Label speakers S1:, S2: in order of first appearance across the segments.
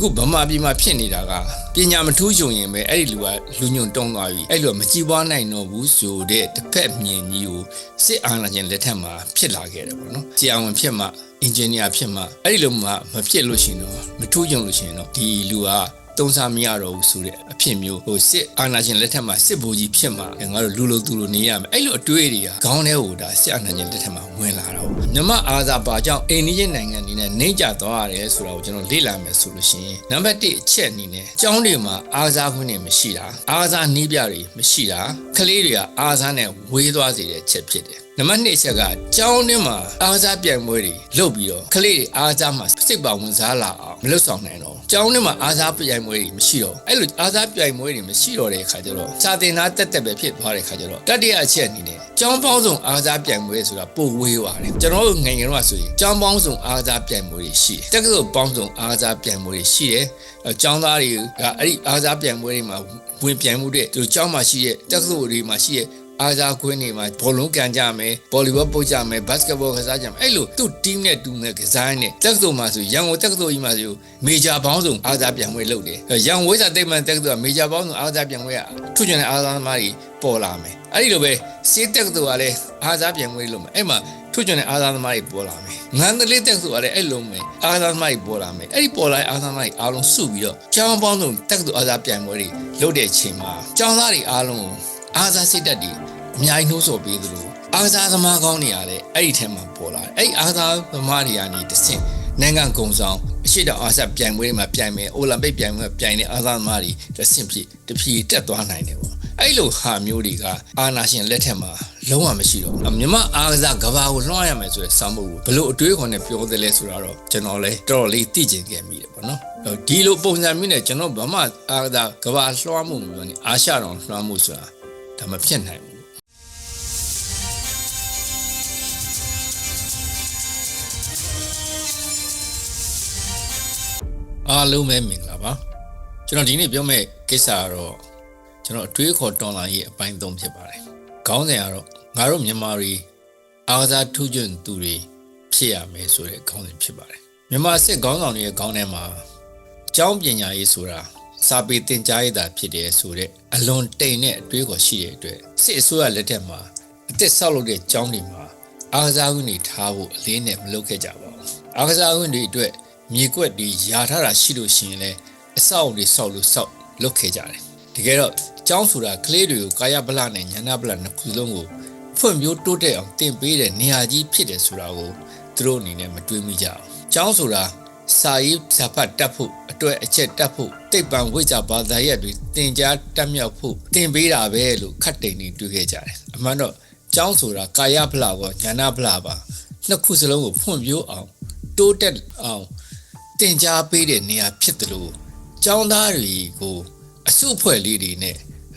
S1: အခုဗမာပြည်မှာဖြစ်နေတာကပညာမထူးချွန်ရင်ပဲအဲ့ဒီလူကလူညွန့်တုံးသွားပြီအဲ့လိုမကြည်ပွားနိုင်တော့ဘူးဆိုတဲ့တစ်ဖက်မြင်ကြီးကိုစစ်အာဏာရှင်လက်ထက်မှာဖြစ်လာခဲ့တယ်ပေါ့နော်ဆရာဝန်ဖြစ်မှအင်ဂျင်နီယာဖြစ်မှအဲ့ဒီလိုမှမဖြစ်လို့ရှိရင်တော့မထူးချွန်လို့ရှိရင်တော့ဒီလူက တုံးစားမရတော့ဘူးဆိုတဲ့အဖြစ်မျိုးဟိုစစ်အာဏာရှင်လက်ထက်မှာစစ်ဗိုလ်ကြီးဖြစ်မှာငါတို့လူလိုသူလိုနေရမယ်အဲ့လိုအတွေးတွေကခေါင်းထဲဟိုဒါစစ်အာဏာရှင်လက်ထက်မှာဝင်လာတော့မြမအာဇာပါကြောင့်အိန္ဒိယနိုင်ငံအနေနဲ့နှိမ့်ကြသွားရတယ်ဆိုတာကိုကျွန်တော်လေ့လာမယ်ဆိုလို့ရှိရင်နံပါတ်1အချက်အနေနဲ့ကျောင်းတွေမှာအာဇာခွင့်တွေမရှိတာအာဇာနီးပြတွေမရှိတာကလေးတွေကအာဇာနဲ့ဝေးသွားစေတဲ့အချက်ဖြစ်တယ် နံပါတ်2အချက်ကကျောင်းထဲမှာအားစားပြိုင်ပွဲတွေလုပ်ပြီးတော့ကလေးတွေအားစားမှာစိတ်ပါဝင်စားလာအောင်မလုပ်ဆောင်နိုင်တော့ကျောင်းထဲမှာအားစားပြိုင်ပွဲတွေမရှိတော့အဲ့လိုအားစားပြိုင်ပွဲတွေမရှိတော့တဲ့အခါကျတော့စာသင်သားတက်တက်ပဲဖြစ်သွားတဲ့အခါကျတော့တတိယအချက်အနေနဲ့ကျောင်းပေါင်းစုံအားစားပြိုင်ပွဲဆိုတာပိုဝေးပါတယ်ကျွန်တော်တို့ငယ်ငယ်တော့ဆိုရင်ကျောင်းပေါင်းစုံအားစားပြိုင်ပွဲတွေရှိတယ်တက္ကသိုလ်ပေါင်းစုံအားစားပြိုင်ပွဲတွေရှိတယ်အဲကျောင်းသားတွေကအဲ့ဒီအားစားပြိုင်ပွဲတွေမှာဝင်ပြိုင်မှုတဲ့သူကျောင်းမှာရှိတဲ့တက္ကသိုလ်တွေမှာရှိတဲ့ အားစားခွင်းတွေမှာဘောလုံးကန်ကြမယ်ဗော်လီဘောပုတ်ကြမယ်ဘတ်စကတ်ဘောကစားကြမယ်အဲ့လိုသူ့ team နဲ့တူနဲ့ကစားနေတက္ကသိုလ်မှာဆိုရန်ကုန်တက္ကသိုလ်ကြီးမှာဆိုမေဂျာဘောင်းဆောင်အားစားပြန်ပွဲလုပ်တယ်ရန်ဝိဇ္ဇာတိတ်မှန်တက္ကသိုလ်ကမေဂျာဘောင်းဆောင်အားစားပြန်ပွဲကထုချင်တဲ့အားစားသမားတွေပေါ်လာမယ်အဲ့ဒီလိုပဲစေးတက္ကသိုလ်ကလည်းအားစားပြန်ပွဲလုပ်မယ်အဲ့မှာထုချင်တဲ့အားစားသမားတွေပေါ်လာမယ်ငန်းတလေးတက္ကသိုလ်ကလည်းအဲ့လိုမယ်အားစားသမားတွေပေါ်လာမယ်အဲ့ဒီပေါ်လာတဲ့အားစားသမားတွေအားလုံးစုပြီးတော့ကျောင်းပေါင်းစုံတက္ကသိုလ်အားစားပြန်ပွဲတွေလုပ်တဲ့အချိန်မှာကျောင်းသားတွေအားလုံးကို အားစားစိတ်တက်တွေအများကြီးနှိုးဆော်ပေးသလိုအားစားသမားကောင်းတွေကလည်းအဲ့ဒီထဲမှာပေါ်လာတယ်အဲ့ဒီအားစားသမားတွေကနေတစ်ဆင့်နိုင်ငံကုံဆောင်အရှိတောင်အားစားပြိုင်ပွဲတွေမှာပြိုင်မယ်အိုလံပစ်ပြိုင်ပွဲမှာပြိုင်တဲ့အားစားသမားတွေတစ်ဆင့်ဖြစ်တဖြည်းတက်သွားနိုင်တယ်ပေါ့အဲ့လိုဟာမျိုးတွေကအာနာရှင်လက်ထက်မှာလုံးဝမရှိတော့ဘူးမြမအားကစားကဘာကိုလွှမ်းရမယ်ဆိုတဲ့စာမှုကိုဘလို့အတွေးခေါ်နဲ့ပြောတယ်လဲဆိုတာတော့ကျွန်တော်လည်းတော်တော်လေးသိကျင်ခဲ့မိတယ်ပေါ့နော်ဒီလိုပုံစံမျိုးနဲ့ကျွန်တော်ဗမာအားကစားကဘာလွှမ်းမှုမျိုးနဲ့အာရှတော်လွှမ်းမှုဆိုတာ ဒါမဖြစ်နိုင်ဘူးအားလုံးပဲမင်္ဂလာပါကျွန်တော်ဒီနေ့ပြောမယ့်ကိစ္စကတော့ကျွန်တော်အတွေးခေါ်တော်လာရေးအပိုင်း၃ဖြစ်ပါတယ်ခေါင်းစဉ်ကတော့ငါတို့မြန်မာတွေအားကစားထူးချွန်သူတွေဖြစ်ရမယ်ဆိုတဲ့ခေါင်းစဉ်ဖြစ်ပါတယ်မြန်မာစစ်ခေါင်းဆောင်တွေရဲ့ခေါင်းထဲမှာကျောင်းပညာရေးဆိုတာ စာပေသင်ကြားရေးတာဖြစ်တယ်ဆိုတဲ့အလွန်တိမ်တဲ့အတွေးခေါ်ရှိတဲ့အတွက်စစ်အစိုးရလက်ထက်မှာအသက်ဆောက်လုပ်တဲ့ကျောင်းတွေမှာအားကစားဝင်တွေထားဖို့အလေးနဲ့မလုပ်ခဲ့ကြပါဘူးအားကစားဝင်တွေအတွက်မြေကွက်တွေယာထားတာရှိလို့ရှိရင်လည်းအဆောက်တွေဆောက်လို့ဆောက်လုပ်ခဲ့ကြတယ်တကယ်တော့ကျောင်းဆိုတာကလေးတွေကိုကာယဗလနဲ့ဉာဏဗလနှစ်ခုလုံးကိုဖွံ့ဖြိုးတိုးတက်အောင်တင်ပေးတဲ့နေရာကြီးဖြစ်တယ်ဆိုတာကိုသူတို့အနေနဲ့မတွေးမိကြအောင်ကျောင်းဆိုတာ စာရေးစာဖတ်တတ်ဖို့အတွက်အချက်တတ်ဖို့တိတ်ပံဝိဇ္ဇာဘာသာရပ်တွေသင်ကြားတတ်မြောက်ဖို့သင်ပေးတာပဲလို့ခတ်တိန်နေတွေးခဲ့ကြတယ်အမှန်တော့ကျောင်းဆိုတာကာယဗလကောဉာဏဗလပါနှစ်ခုစလုံးကိုဖွံ့ဖြိုးအောင်တိုးတက်အောင် တင် जा ပေးတဲ့နေရာဖြစ်တယ်လို့ចောင်းသားတွေကိုအစုအဖွဲ့လေးတွေနဲ့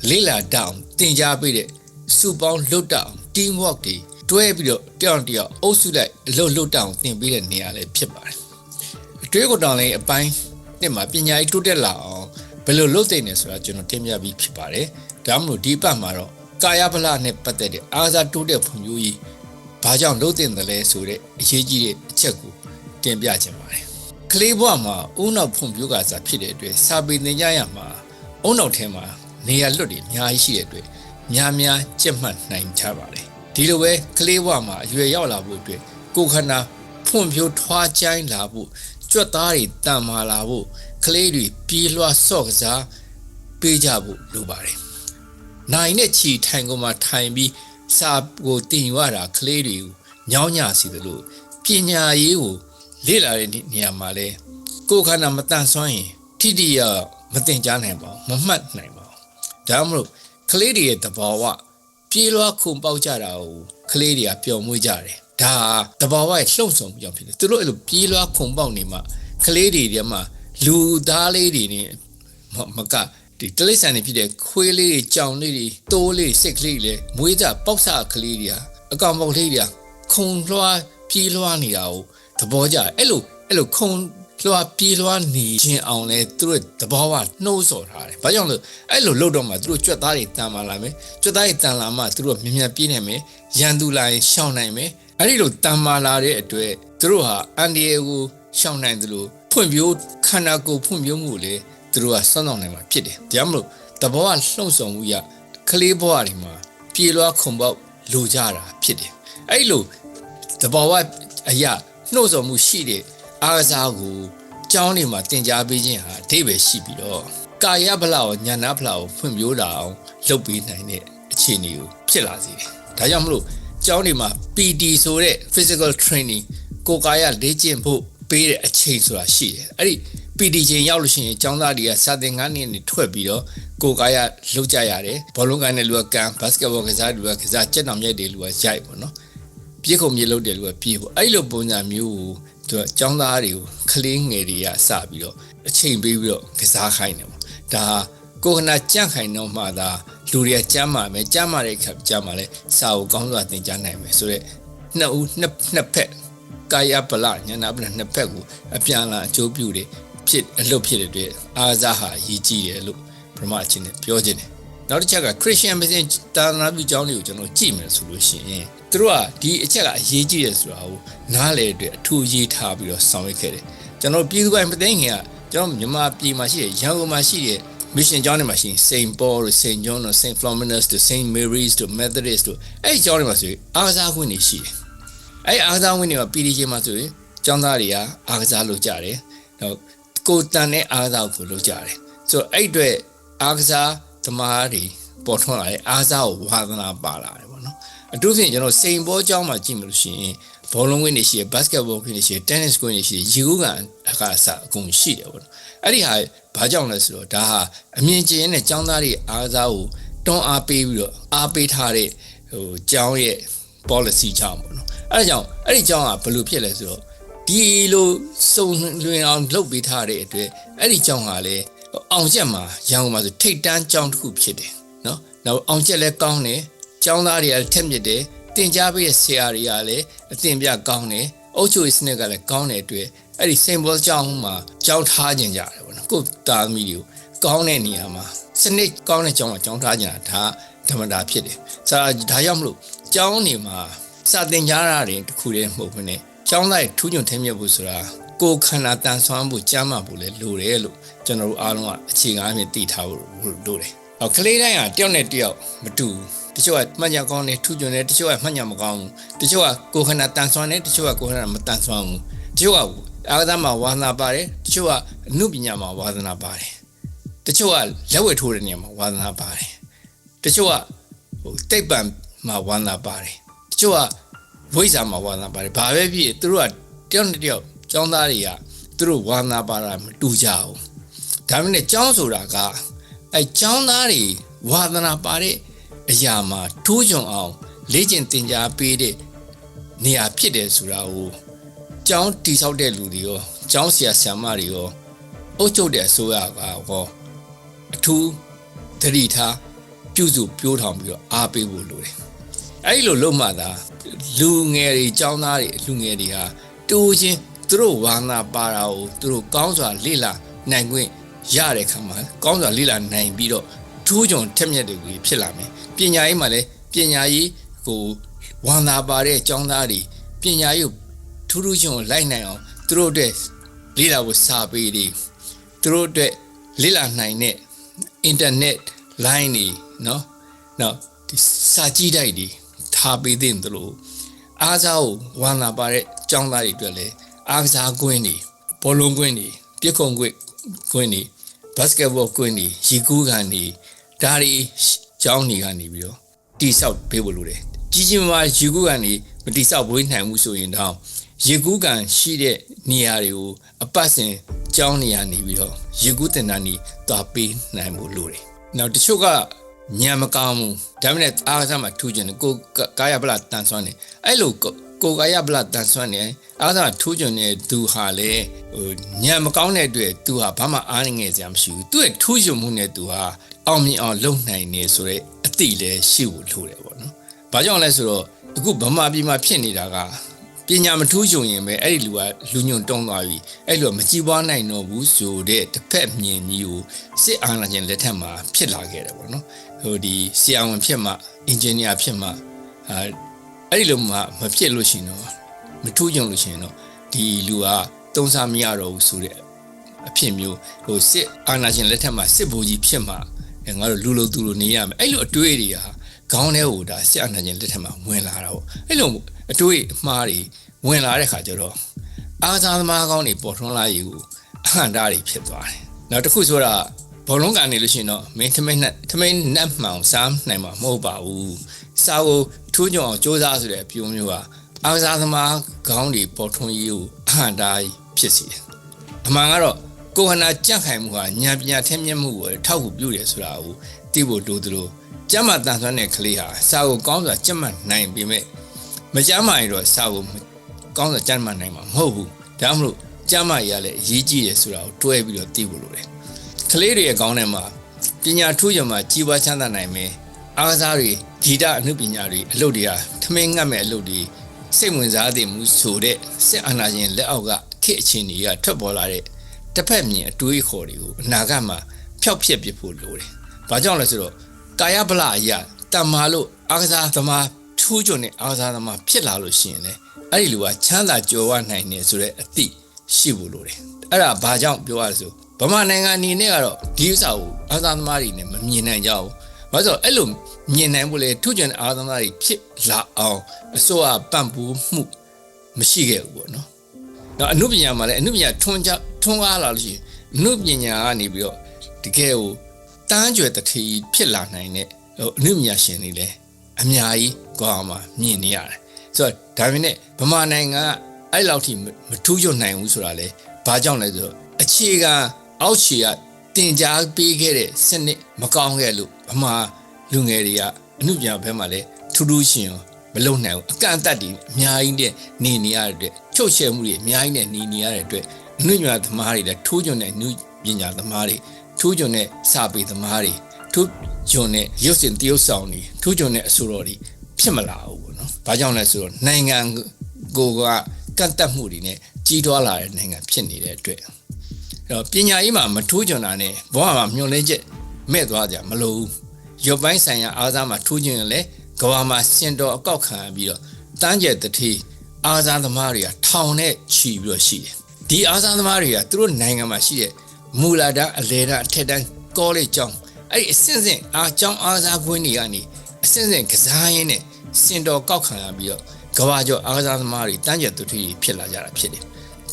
S1: လေ့လာတောင်းတင် जा ပေးတဲ့စုပေါင်းလွတ်တောင်း team work တွေတွဲပြီးတော့တယောက်တစ်ယောက်အုပ်စုလိုက်အလုပ်လွတ်တောင်းတင်ပေးတဲ့နေရာလည်းဖြစ်ပါတယ်အ တွေးကိုတောင်းလေးအပိုင်းနှစ်မှာပညာရေးတိုးတက်လာအောင်ဘယ်လိုလုပ်သိနေဆိုတာကျွန်တော်တင်ပြပြီးဖြစ်ပါတယ်ဒါမှမဟုတ်ဒီပတ်မှာတော့ကာယဗလာနဲ့ပတ်သက်တဲ့အားစားတိုးတက်ဖွံ့ဖြိုးရေးဘာကြောင့်လုပ်တင်တယ်လဲဆိုတဲ့အရေးကြီးတဲ့အချက်ကိုတင်ပြခြင်းပါတယ်ကလေးဘဝမှာအုံနောက်ဖွံ့ဖြိုးကစားဖြစ်တဲ့အတွက်စာပေသင်ကြားရမှာအုံနောက်ထဲမှာနေရာလွတ်တွေအများကြီးရှိတဲ့အတွက်များများကြက်မှတ်နိုင်ကြပါတယ်ဒီလိုပဲကလေးဘဝမှာအရွယ်ရောက်လာဖို့အတွက်ကိုယ်ခန္ဓာဖွံ့ဖြိုးထွားချိုင်းလာဖို့ ကြွက်သားတွေတန်မာလာဖို့ကလေးတွေပြေးလွှားဆော့ကစားပေးကြဖို့လိုပါတယ်နိုင်နဲ့ချီထိုင်ကုန်မှာထိုင်ပြီးစာကိုတင်ယူရတာကလေးတွေကိုညောင်းညစီသလိုပညာရေးကိုလေ့လာတဲ့နေရာမှာလဲကိုယ်ခန္ဓာမတန်ဆွမ်းရင်ထိတိယမတင်ကြားနိုင်ပါဘူးမမှတ်နိုင်ပါဘူးဒါမှမဟုတ်ကလေးတွေရဲ့သဘောဝပြေးလွှားခုန်ပေါက်ကြတာကိုကလေးတွေကပျော်မွေ့ကြတယ် ဒါသဘောဝရဲ့လှုပ်ဆောင်မှုကြောင့်ဖြစ်တယ်သူတို့အဲ့လိုပြေးလွှားခုန်ပေါက်နေမှကလေးတွေထဲမှာလူသားလေးတွေနေမကဒီတလိษံတွေဖြစ်တဲ့ခွေးလေးတွေကြောင်လေးတွေတိုးလေးစိတ်ကလေးတွေလည်းမွေးကြပေါက်ဆကလေးတွေဟာအကောင်ပေါက်လေးတွေကခုန်လွှားပြေးလွှားနေတာကိုသဘောကျတယ်အဲ့လိုအဲ့လိုခုံလွှာပြေးလွှာနေခြင်းအောင်လဲသူတို့သဘောကနှိုးဆော်ထားတယ်။ဘာကြောင့်လဲအဲ့လိုလှုပ်တော့မှသူတို့ကြွက်သားတွေတန်မာလာမယ်။ကြွက်သားတွေတန်လာမှသူတို့မြင်မြန်ပြေးနိုင်မယ်။ရန်သူလာရင်ရှောင်နိုင်မယ်။ အဲ့ဒီလိုတန်မာလာတဲ့အတွက်သူတို့ဟာအန်ဒီယေကိုရှောင်နိုင်တယ်လို့တဖွံ့ဖြိုးခန္ဓာကိုယ်ဖွံ့ဖြိုးမှုလေသူတို့ကစွမ်းဆောင်နိုင်မှာဖြစ်တယ်ဒါကြောင့်မလို့တဘောကလှုံ့ဆော်မှုရကလေးဘဝတွေမှာပြေလွှားခုံပေါက်လိုကြတာဖြစ်တယ်အဲ့လိုတဘောကအရာနှို့ဆော်မှုရှိတဲ့အားကစားကိုကျောင်းတွေမှာတင် जा ပေးခြင်းဟာအဓိပ္ပာယ်ရှိပြီးတော့ကာယဗလာကိုညာနာဗလာကိုဖွံ့ဖြိုးလာအောင်လုပ်ပေးနိုင်တဲ့အခြေအနေကိုဖြစ်လာစေတယ်ဒါကြောင့်မလို့ ကျောင်းတွေမှာ PT ဆိုတဲ့ physical training ကိုယ်ကာယလေ့ကျင့်ဖို့ပေးတဲ့အချိန်ဆိုတာရှိတယ်အဲ့ဒီ PD ချိန်ရောက်လို့ရှိရင်ចောင်းသားတွေကစာသင်ခန်းနေထွက်ပြီးတော့ကိုယ်ကာယလှုပ်ကြရတယ်ဘောလုံးကန်တဲ့လူကကန်ဘတ်စကတ်ဘောကစားတဲ့လူကကစားကြက်တောင်မြက်တဲ့လူကရိုက်ပေါ့နော်ပြေခုံမြေလုပ်တဲ့လူကပြေပေါ့အဲ့လိုပုံစံမျိုးကိုသူကចောင်းသားတွေကိုကလေးငယ်တွေကစပြီးတော့အချိန်ပေးပြီးတော့ကစားခိုင်းတယ်ပေါ့ဒါကိုကနာကြန့်ခိုင်တော့မှသာ လူတွေကကြမ်းမှာမယ်ကြမ်းမှာတဲ့ခါကြမ်းမှာလဲစာကိုကောင်းစွာသင်ကြားနိုင်မယ်ဆိုတော့နှစ်ဦးနှစ်နှစ်ဖက်ကာယပလညနာပလနှစ်ဖက်ကိုအပြန်အလှန်အကျိုးပြုတယ်ဖြစ်အလုပ်ဖြစ်တဲ့အတွက်အာဇာဟာရည်ကြီးတယ်လို့ပရမအချင်းနဲ့ပြောခြင်းတယ်နောက်တစ်ချက်က Christian Mission တာနာပြုကျောင်းလေးကိုကျွန်တော်ကြည့်မယ်ဆိုလို့ရှိရင်သူတို့ကဒီအချက်ကအရေးကြီးတယ်ဆိုတာကိုနားလေအတွက်အထူးရေးထားပြီးတော့ဆောင်ရွက်ခဲ့တယ်ကျွန်တော်ပြည်သူ့ပိုင်းမသိငင်ကကျွန်တော်မြန်မာပြည်မှာရှိတဲ့ရန်ကုန်မှာရှိတဲ့ mission ကျောင်းတွေမှာရှိရင် Saint Paul တို့ Saint John တို့ Saint Philomena တို့ Saint Mary's တို့ Methodist တို့အဲ့ဒီကျောင်းတွေမှာဆိုရင်အားကစားခွင့်တွေရှိတယ်အဲ့အားကစားခွင့်တွေက PDJ မှာဆိုရင်ကျောင်းသားတွေကအားကစားလုပ်ကြတယ်နောက်ကိုတန်တဲ့အားကစားကိုလုပ်ကြတယ်ဆိုတော့အဲ့အတွက်အားကစားသမားတွေပေါ်ထွန်းလာတဲ့အားကစားကိုဝါသနာပါလာတယ်ပေါ့နော်အထူးဖြင့်ကျွန်တော်စိန်ဘောကျောင်းမှာကြည့်မလို့ရှိရင်ဘောလုံးကွင်းတွေရှိတယ်ဘတ်စကတ်ဘောကွင်းတွေရှိတယ်တင်းနစ်ကွင်းတွေရှိတယ်ရေကူးကန်အကအစအကုန်ရှိတယ်ပေါ့နော် အဲ့ဒီဟာဘာကြောင့်လဲဆိုတော့ဒါဟာအမြင်ကျင်တဲ့ကျောင်းသားတွေအားကစားကိုတွန်းအားပေးပြီးတော့အားပေးထားတဲ့ဟိုကျောင်းရဲ့ policy ကြောင့်ပေါ့နော်အဲ့ဒါကြောင့်အဲ့ဒီကျောင်းကဘယ်လိုဖြစ်လဲဆိုတော့ဒီလိုစုံလွင်အောင်လုပ်ပေးထားတဲ့အတွက်အဲ့ဒီကျောင်းဟာလေအောင်ချက်မှာရန်ကုန်မှာဆိုထိတ်တန်းကျောင်းတစ်ခုဖြစ်တယ်နော်နောက်အောင်ချက်လည်းကောင်းတယ်ကျောင်းသားတွေကလည်းထက်မြက်တယ်တင် जा ပေးတဲ့ဆရာတွေကလည်းအသင်ပြကောင်းတယ်အုပ်ချုပ်ရေးစနစ်ကလည်းကောင်းတဲ့အတွက် အဲ့ဒီစင်ဘောကျောင်းမှာကျောင်းထားခြင်းကြတယ်ပေါ့နော်ကိုတာသမီတွေကိုကောင်းတဲ့နေရာမှာစနစ်ကောင်းတဲ့ကျောင်းမှာကျောင်းထားခြင်းတာဒါဓမ္မတာဖြစ်တယ်။စာဒါကြောင့်မလို့ကျောင်းနေမှာစာသင်ကြားတာတွေတခုတည်းမဟုတ်ဘူးねကျောင်းသားထူးချွန်ထင်းမြတ်ဖို့ဆိုတာကိုယ်ခန္ဓာတန်ဆွမ်းဖို့ကြားမှဖို့လည်းလိုတယ်လို့ကျွန်တော်တို့အားလုံးကအခြေခံအမြင်သိထားဖို့လိုတယ်။အော်ကလေးတိုင်းကတယောက်နဲ့တယောက်မတူဘူးတချို့ကမှတ်ညာကောင်းတယ်ထူးချွန်တယ်တချို့ကမှတ်ညာမကောင်းဘူးတချို့ကကိုယ်ခန္ဓာတန်ဆွမ်းတယ်တချို့ကကိုယ်ခန္ဓာမတန်ဆွမ်းဘူးတချို့က အားကစားမှာဝါသနာပါတယ်တချို့ကအမှုပညာမှာဝါသနာပါတယ်တချို့ကလက်ဝဲထိုးတဲ့နေရာမှာဝါသနာပါတယ်တချို့ကဟိုတိတ်ပံမှာဝါသနာပါတယ်တချို့ကဝိဇ္ဇာမှာဝါသနာပါတယ်ဘာပဲဖြစ်သူတို့ကတယောက်နဲ့တယောက်ကျောင်းသားတွေကသူတို့ဝါသနာပါတာမတူကြဘူးဒါမင်းနဲ့ကျောင်းဆိုတာကအဲကျောင်းသားတွေဝါသနာပါတဲ့အရာမှာထိုးကြုံအောင်လေ့ကျင့်သင်ကြားပေးတဲ့နေရာဖြစ်တယ်ဆိုတာကို ကျောင်းတိဆောက်တဲ့လူတွေရောကျောင်းဆရာဆရာမတွေရောအုပ်ချုပ်တဲ့အစိုးရကဟောအထူးတတိထားပြုစုပြိုးထောင်ပြီးတော့အားပေးဖို့လိုတယ်အဲ့လိုလုပ်မှသာလူငယ်တွေကျောင်းသားတွေလူငယ်တွေဟာတူချင်းသူတို့ဝါနာပါတာကိုသူတို့ကောင်းစွာလေ့လာနိုင်ခွင့်ရတဲ့ခါမှာကောင်းစွာလေ့လာနိုင်ပြီးတော့ထူးချွန်ထက်မြက်တွေဖြစ်လာမယ်ပညာရေးမှာလည်းပညာရေးကိုဝါနာပါတဲ့ကျောင်းသားတွေပညာရေးကို ထူးထူးချွန်လိုက်နိုင်အောင်သူတို့အတွက်လေ့လာဖို့စာပေတွေသူတို့အတွက်လေ့လာနိုင်တဲ့ internet line တွေเนาะနော်ဒီစာကြည့်တိုက်တွေထားပေးတဲ့သူလို့အားစားကိုဝါနာပါတဲ့ကျောင်းသားတွေအတွက်လည်းအားကစားကွင်းတွေဘောလုံးကွင်းတွေပြစ်ခုံကွင်းကွင်းတွေဘတ်စကတ်ဘောကွင်းတွေရီကူးကန်တွေဒါတွေကျောင်းနေကနေပြီးတော့တိဆောက်ပေးဖို့လိုတယ်ကြီးကြီးမားမားရေကူးကန်နေမတိဆောက်ဝေးနိုင်မှုဆိုရင်တော့ ရေကူးကန်ရှိတဲ့နေရာတွေကိုအပတ်စဉ်ကျောင်းနေရာနေပြီးတော့ရေကူးတင်တာနေသွားပေးနိုင်ဖို့လိုတယ်နောက်တချို့ကညံမကောင်းဘူးဒါမှမဟုတ်အားကစားမှာထူးကျင်တယ်ကိုကာယပလတန်ဆွမ်းတယ်အဲ့လိုကိုကာယပလတန်ဆွမ်းတယ်အားသာထူးကျင်တဲ့သူဟာလေဟိုညံမကောင်းတဲ့အတွက်သူဟာဘာမှအားငယ်စရာမရှိဘူးသူ့ရဲ့ထူးကျင်မှုနဲ့သူဟာအောင်မြင်အောင်လုပ်နိုင်နေဆိုတော့အတိလည်းရှိဖို့လိုတယ်ပေါ့နော်။ဘာကြောင့်လဲဆိုတော့အခုဗမာပြည်မှာဖြစ်နေတာက ပညာမထူးချုံရင်ပဲအဲ့ဒီလူကလူညွန့်တုံးသွားပြီအဲ့လိုမကြည်ပွားနိုင်တော့ဘူးဆိုတဲ့တစ်ဖက်မြင်ကြီးကိုစစ်အာဏာရှင်လက်ထက်မှာဖြစ်လာခဲ့တယ်ပေါ့နော်ဟိုဒီဆရာဝန်ဖြစ်မှအင်ဂျင်နီယာဖြစ်မှအဲအဲ့ဒီလိုမှမဖြစ်လို့ရှိရင်တော့မထူးချုံလို့ရှိရင်တော့ဒီလူကတုံးစားမရတော့ဘူးဆိုတဲ့အဖြစ်မျိုးဟိုစစ်အာဏာရှင်လက်ထက်မှာစစ်ဗိုလ်ကြီးဖြစ်မှငါတို့လူလိုသူလိုနေရမယ်အဲ့လိုအတွေးတွေဟာ ခေါင်းထဲကိုဒါစစ်အာဏာရှင်လက်ထက်မှာဝင်လာတာပေါ့အဲ့လိုအတွေးအမှားတွေဝင်လာတဲ့ခါကျတော့အားစားသမားကောင်းတွေပေါ်ထွန်းလာရေကိုအဟံတားတွေဖြစ်သွားတယ်နောက်တစ်ခုဆိုတာဘောလုံးကန်နေလို့ရှိရင်တော့မင်းထမင်းနဲ့ထမင်းနဲ့မှောင်စားနိုင်မှာမဟုတ်ပါဘူးစာကိုထိုးကြအောင်စ조사ဆိုတဲ့အပြုံးမျိုးကအားစားသမားကောင်းတွေပေါ်ထွန်းရေးကိုအဟံတားဖြစ်စေတယ်အမှန်ကတော့ကိုဟနာကြန့်ခိုင်မှုဟာဉာဏ်ပညာထက်မြက်မှုကိုထောက်ကူပြုတယ်ဆိုတာကိုသိဖို့လိုသလို ကျမ်းမာတန်ဆွမ်းတဲ့ကလေးဟာစာကိုကောင်းစွာကျင့်မှတ်နိုင်ပေမဲ့မကျမ်းမာရင်တော့စာကိုကောင်းစွာကျင့်မှတ်နိုင်မှာမဟုတ်ဘူးဒါမှမဟုတ်ကျမ်းမာရလည်းအရေးကြီးတယ်ဆိုတာကိုတွဲပြီးတော့သိဖို့လိုတယ်ကလေးတွေရဲ့ကောင်းတဲ့မှာပညာထူးရမှာကြီးပွားချမ်းသာနိုင်မယ်အားကစားတွေဂီတအမှုပညာတွေအလုပ်တွေကထမင်းငတ်မဲ့အလုပ်တွေစိတ်ဝင်စားတဲ့မှုဆိုတဲ့စစ်အာဏာရှင်လက်အောက်ကခေတ်အခြေအနေကထွက်ပေါ်လာတဲ့တစ်ဖက်မြင်အတွေးခေါ်တွေကိုအနာဂတ်မှာဖျောက်ဖျက်ပစ်ဖို့လိုတယ်။ဘာကြောင့်လဲဆိုတော့ ကာယဗလာအရာတမ္မာလို့အားကစားသမားထူးချွန်တဲ့အားကစားသမားဖြစ်လာလို့ရှိရင်လေအဲ့ဒီလူကချမ်းသာကြွယ်ဝနိုင်တယ်ဆိုတဲ့အသည့်ရှိဖို့လိုတယ်။အဲ့ဒါဘာကြောင့်ပြောရလဲဆိုဗမာနိုင်ငံအနေနဲ့ကတော့ဒီဥစ္စာကိုအားကစားသမားတွေနဲ့မမြင်နိုင်ကြဘူး။ဘာလို့အဲ့လိုမြင်နိုင်ဖို့လေထူးချွန်တဲ့အားကစားသမားတွေဖြစ်လာအောင်အစိုးရပံ့ပိုးမှုမရှိခဲ့ဘူးပေါ့နော်။တော့အမှုပညာမှာလည်းအမှုပညာထွန်းကြထွန်းကားလာလို့ရှိရင်အမှုပညာကနေပြီးတော့တကယ်ကို တန်းကြွယ်တထေးဖြစ်လာနိုင်တဲ့ဟိုအမှုပညာရှင်တွေလည်းအများကြီးကွာမှာမြင်နေရတယ်။ဆိုတော့ဒါပေမဲ့ဗမာနိုင်ငံကအဲ့လောက်ထိမထူးချွန်နိုင်ဘူးဆိုတာလေဘာကြောင့်လဲဆိုတော့အခြေခံအောက်ခြေကတင် जा ပေးခဲ့တဲ့စနစ်မကောင်းခဲ့လို့ဗမာလူငယ်တွေကအမှုပညာဘက်မှာလည်းထူးထူးရှင်မလုံနိုင်ဘူးအကန့်အသတ်တွေအများကြီးနဲ့နေနေရတဲ့အတွက်ချုပ်ချယ်မှုတွေအများကြီးနဲ့နေနေရတဲ့အတွက်အမှုပညာသမားတွေလည်းထိုးကြုံတဲ့နုပညာသမားတွေ ထိုးကြုံတဲ့စာပေသမားတွေထိုးကြုံတဲ့ရုပ်ရှင်တရုပ်ဆောင်တွေထိုးကြုံတဲ့အဆိုတော်တွေဖြစ်မလာဘူးပေါ့နော်။ဘာကြောင့်လဲဆိုတော့နိုင်ငံကိုကကန့်တက်မှုတွေနဲ့ကြီးထွားလာတဲ့နိုင်ငံဖြစ်နေတဲ့အတွက်အဲ့တော့ပညာရေးမှာမထိုးကြုံတာနဲ့ဘဝမှာမျှော်လင့်ချက်မဲ့သွားကြမလို့ရုပ်ပိုင်းဆိုင်ရာအားစားမှာထိုးကြုံရင်လည်းကဘာမှာစင်တော်အကောက်ခံပြီးတော့တန်းကျက်တတိအားစားသမားတွေကထောင်နဲ့ချီပြီးတော့ရှိတယ်ဒီအားစားသမားတွေကသူတို့နိုင်ငံမှာရှိတဲ့ မူလာတန်းအလဲတန်းအထက်တန်းကောလိပ်ကျောင်းအဲ့ဒီအစင်စင်အားကျောင်းအားစားခွင်းတွေကနေအစင်စင်ကစားရင်းနဲ့စင်တော်ကောက်ခံရပြီးတော့ကဘာကျော်အားစားသမားတွေတန်းကျက်သူတွေဖြစ်လာကြတာဖြစ်တယ်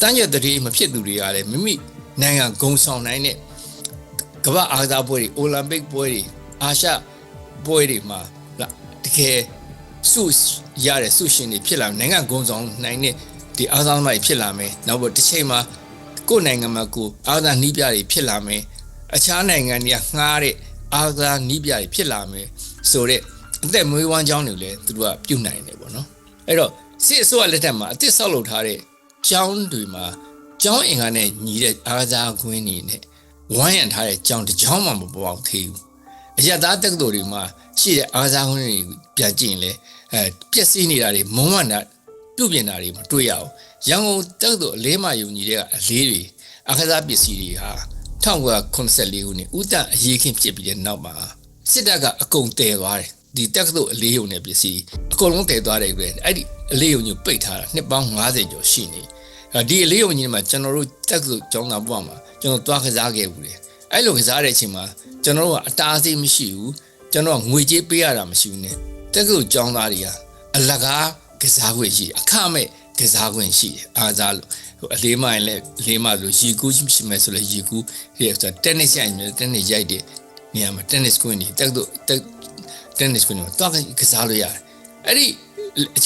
S1: တန်းကျက်သူတွေမဖြစ်သူတွေကလည်းမိမိနိုင်ငံဂုံဆောင်နိုင်တဲ့ကမ္ဘာအားကစားပွဲတွေအိုလံပစ်ပွဲတွေအာရှပွဲတွေမှာတကယ်စုရတဲ့စုရှင်တွေဖြစ်လာနိုင်ငံဂုံဆောင်နိုင်တဲ့ဒီအားကစားသမားတွေဖြစ်လာမယ်နောက်ပြီးတစ်ချိန်မှာ ကိုယ်နိုင်ငံမှာကိုအားကစားနီးပြတွေဖြစ်လာမယ်အခြားနိုင်ငံတွေကငှားတဲ့အားကစားနီးပြတွေဖြစ်လာမယ်ဆိုတော့အသက်မွေးဝမ်းကြောင်းတွေလည်းသူတို့ကပြုတ်နိုင်တယ်ပေါ့နော်အဲ့တော့စစ်အစိုးရလက်ထက်မှာအသစ်ဆောက်လုပ်ထားတဲ့ကျောင်းတွေမှာကျောင်းအင်္ဂါနဲ့ညီတဲ့အားကစားကွင်းတွေနဲ့ဝိုင်းရံထားတဲ့ကျောင်းတစ်ကျောင်းမှမပေါ်အောင်သေးဘူးအရသာတက္ကသိုလ်တွေမှာရှိတဲ့အားကစားကွင်းတွေပြန်ကြည့်ရင်လည်းအဲပျက်စီးနေတာတွေမုံဝန္တာပြုတ်ပြင်တာတွေမတွေ့ရဘူး ရန်ကုန်တက္ကသိုလ်အလေးမှယုံကြည်တဲ့အလေးတွေအခစားပစ္စည်းတွေဟာ1984ခုနှစ်ဥတအရေးခင်ဖြစ်ပြီးတဲ့နောက်မှာစစ်တပ်ကအကုန်တည်သွားတယ်ဒီတက္ကသိုလ်အလေးယုံတဲ့ပစ္စည်းအကုန်လုံးတည်သွားတယ်ကွအဲ့ဒီအလေးယုံကြီးပိတ်ထားတာနှစ်ပေါင်း90ကျော်ရှိနေဒီအလေးယုံကြီးမှာကျွန်တော်တို့တက္ကသိုလ်ကျောင်းသားဘဝမှာကျွန်တော်သွားကစားခဲ့ဘူးလေအဲ့လိုကစားတဲ့အချိန်မှာကျွန်တော်တို့ကအတားအဆီးမရှိဘူးကျွန်တော်ငွေကြေးပေးရတာမရှိဘူး ਨੇ တက္ကသိုလ်ကျောင်းသားတွေကအလကားကစားခွင့်ရှိအခမဲ့ ကစားခွင့်ရှိတယ်အားစားလို့ဟိုအလေးမရင်လည်းအလေးမလို့ရီကူးရှိမယ်ဆိုလဲရီကူးဟဲ့ဆိုတက်နစ်ရိုက်မယ်တက်နစ်ရိုက်တဲ့နေရာမှာတက်နစ်ကွင်းနေတက်တော့တက်နစ်ကွင်းမှာတော့ကစားလို့ရတယ်အဲ့ဒီ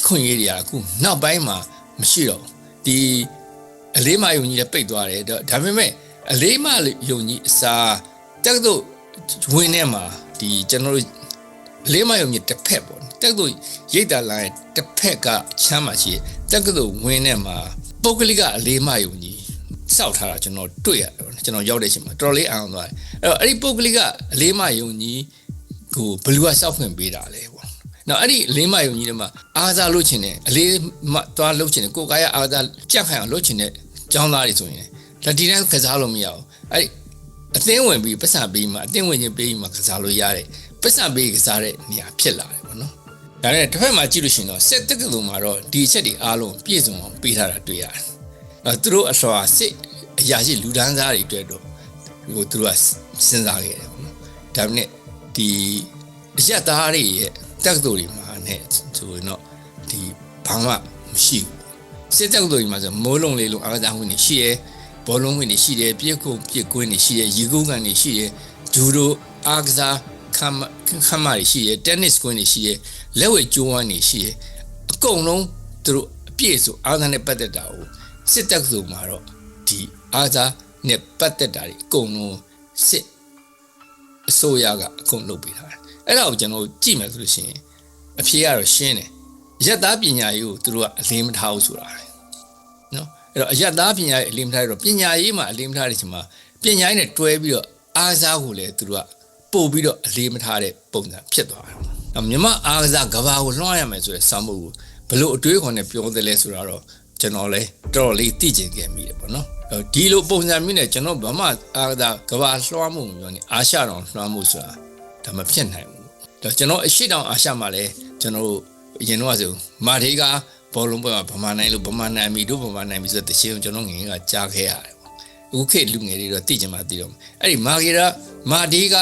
S1: ခွင့်ရေးတွေကအခုနောက်ပိုင်းမှာမရှိတော့ဒီအလေးမယုံကြီးလည်းပိတ်သွားတယ်ဒါပေမဲ့အလေးမယုံကြီးအစားတက်တော့ဝင်ထဲမှာဒီကျွန်တော်တို့လေးမယုံကြီးတစ်ဖက်ပေါ့ တက်ကသိုလ်ရိတ်တာလိုင်းတစ်ဖက်ကချမ်းမှာရှိတက်ကသိုလ်ဝင်းထဲမှာပုဂ္ဂလိကအလေးမယုံကြီးစောက်ထားတာကျွန်တော်တွေ့ရတယ်ကျွန်တော်ရောက်တဲ့အချိန်မှာတော်တော်လေးအောင်သွားတယ်အဲ့တော့အဲ့ဒီပုဂ္ဂလိကအလေးမယုံကြီးကိုဘလူကစောက်ဖွင့်ပေးတာလေပေါ့နော်အဲ့ဒီအလေးမယုံကြီးတွေမှာအားစားလုပ်ချင်တယ်အလေးမသွားလုပ်ချင်တယ်ကိုယ်ကာယအားစားကြက်ခိုင်အောင်လုပ်ချင်တဲ့ចောင်းသားတွေဆိုရင်လက်ဒီတန်းကစားလို့မရဘူးအဲ့အသင်းဝင်ပြီးပတ်စံပေးမှအသင်းဝင်ချင်းပေးမှကစားလို့ရတယ်ပတ်စံပေးကစားတဲ့နေရာဖြစ်လာတယ်ပေါ့နော် ဒါနဲ့တစ်ဖက်မှာကြည့်လို့ရှိရင်တော့စက်တက္ကသိုလ်မှာတော့ဒီအချက်တွေအားလုံးပြည့်စုံအောင်ပေးထားတာတွေ့ရတယ်အဲသူတို့အစွာစစ်အရာရှိလူဒန်းစားတွေအတွက်တော့ဟိုသူတို့ကစဉ်းစားခဲ့တယ်ပေါ့နော်ဒါပေမဲ့ဒီအရက်သားတွေရဲ့တက်သူတွေမှာနဲ့ဆိုရင်တော့ဒီဘာမှမရှိဘူးစစ်တက်သူတွေမှာဆိုမိုးလုံးလေးလုံးအားကစားဝင်နေရှိရဲဘောလုံးဝင်နေရှိတယ်ပြည့်ခုပြည့်ကွင်းနေရှိရဲရီကူးကန်နေရှိရဲဂျူဒိုအားကစား ခမ်ခမ်မာတွေရှိရဲတက်နစ်ကွင်းနေရှိရဲလက်ဝဲကျိုးဝမ်းနေရှိရဲအကုန်လုံးသူတို့အပြည့်ဆိုအားကစားနဲ့ပတ်သက်တာကိုစစ်တက်သူမှာတော့ဒီအားကစားနဲ့ပတ်သက်တာတွေအကုန်လုံးစစ်အစိုးရကအကုန်လုပ်ပေးထားတယ်အဲ့ဒါကိုကျွန်တော်ကြည့်မယ်ဆိုလို့ရှိရင်အဖြေကတော့ရှင်းတယ်ရက်သားပညာရေးကိုသူတို့ကအလေးမထားဘူးဆိုတာလေနော်အဲ့တော့အရက်သားပညာရေးအလေးမထားရတော့ပညာရေးမှာအလေးမထားတဲ့ချိန်မှာပညာရေးနဲ့တွဲပြီးတော့အားစားကိုလည်းသူတို့က ပို့ပြီးတော့အလေးမထားတဲ့ပုံစံဖြစ်သွားတယ်။နောက်မြမအားကစားကဘာကိုလွှမ်းရမယ်ဆိုတဲ့စာမှုကိုဘလို့အတွေးခေါ်နဲ့ပြောတယ်လဲဆိုတာတော့ကျွန်တော်လည်းတော်တော်လေးသိကျင်ခဲ့မိတယ်ပေါ့နော်။အဲ့ဒီလိုပုံစံမျိုးနဲ့ကျွန်တော်ဗမာအားကစားကဘာလွှမ်းမှုမပြောနေအားရှတောင်လွှမ်းမှုဆိုတာဒါမဖြစ်နိုင်ဘူး။ဒါကျွန်တော်အရှိတောင်အားရှမှာလည်းကျွန်တော်တို့အရင်တော့ဆိုမာထေးကဘောလုံးပွဲမှာဗမာနိုင်လို့ဗမာနိုင်ပြီတို့ဗမာနိုင်ပြီဆိုတဲ့တခြင်းကိုကျွန်တော်ငယ်ငယ်ကကြားခဲ့ရတယ်ပေါ့။အခုခေတ်လူငယ်တွေတော့သိကြမှာသိတော့မယ်။အဲ့ဒီမာဂီရာမာဒီက